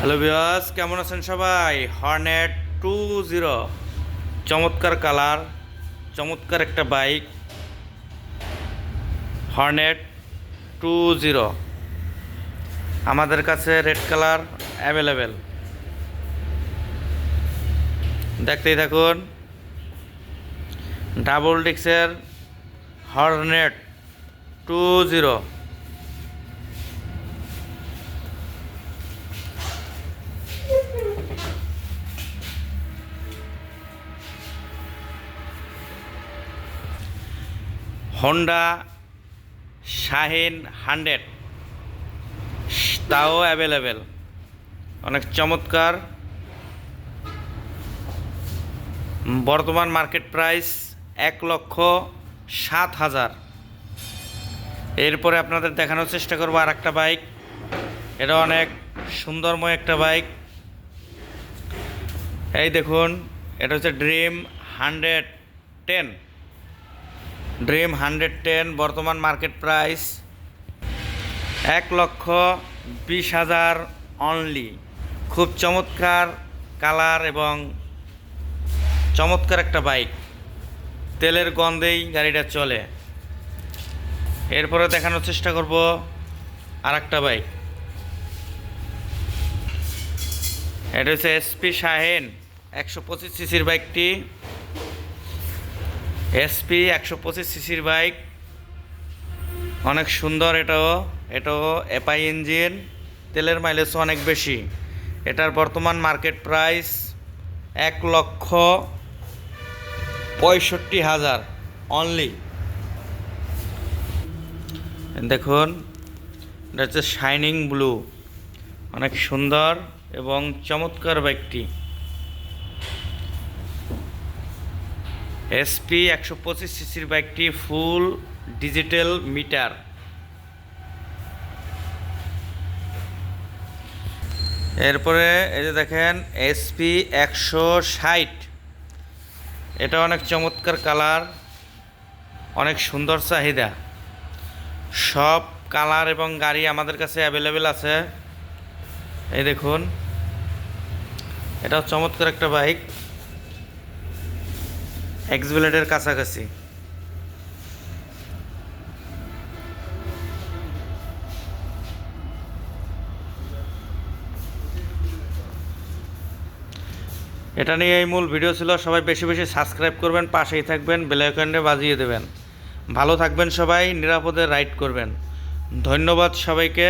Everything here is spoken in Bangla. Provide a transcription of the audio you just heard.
হ্যালো বিয়াস কেমন আছেন সবাই? হর্নেট টু জিরো চমৎকার কালার, চমৎকার একটা বাইক হর্নেট টু জিরো আমাদের কাছে রেড কালার অ্যাভেলেবেল দেখতেই থাকুন। Double ডিক্সের Hornet two zero Honda Shine hundred. তাও অ্যাভেলেবেল অনেক চমৎকার। বর্তমান মার্কেট প্রাইস এক লক্ষ সাত হাজার। এরপরে আপনাদের দেখানোর চেষ্টা করব আর একটা বাইক এটা অনেক সুন্দরময় একটা বাইক এই দেখুন, এটা হচ্ছে Dream hundred ten. Dream hundred ten বর্তমান মার্কেট প্রাইস এক লক্ষ বিশ হাজার অনলি খুব চমৎকার কালার এবং চমৎকার একটা বাইক তেলের গন্ধেই গাড়িটা চলে। এরপরে দেখানোর চেষ্টা করব আর একটা বাইক এটা হচ্ছে এসপি শাহেন একশো পঁচিশ সিসির বাইকটি এসপি একশো পঁচিশ সিসির বাইক। অনেক সুন্দর এটাও। এটাও এপাই ইঞ্জিন। তেলের মাইলেজ অনেক বেশি। এটার বর্তমান মার্কেট প্রাইস এক লক্ষ পঁয়ষট্টি হাজার অনলি দেখুন, এটা হচ্ছে শাইনিং ব্লু অনেক সুন্দর এবং চমৎকার বাইকটি। এসপি একশো পঁচিশ সিসির বাইকটি ফুল ডিজিটাল মিটার। এরপরে এই যে দেখেন এসপি একশো ষাট। এটা অনেক চমৎকার কালার, অনেক সুন্দর চাহিদা। সব কালার এবং গাড়ি আমাদের কাছে অ্যাভেলেবেল আছে। এই দেখুন, এটাও চমৎকার একটা বাইক। এক্সবিলেটের কাছাকাছি। এটা নিয়ে এই মূল ভিডিও ছিল। সবাই বেশি বেশি সাবস্ক্রাইব করবেন, পাশেই থাকবেন বেলাইকনে বাজিয়ে দেবেন। ভালো থাকবেন সবাই, নিরাপদে রাইড করবেন। ধন্যবাদ সবাইকে।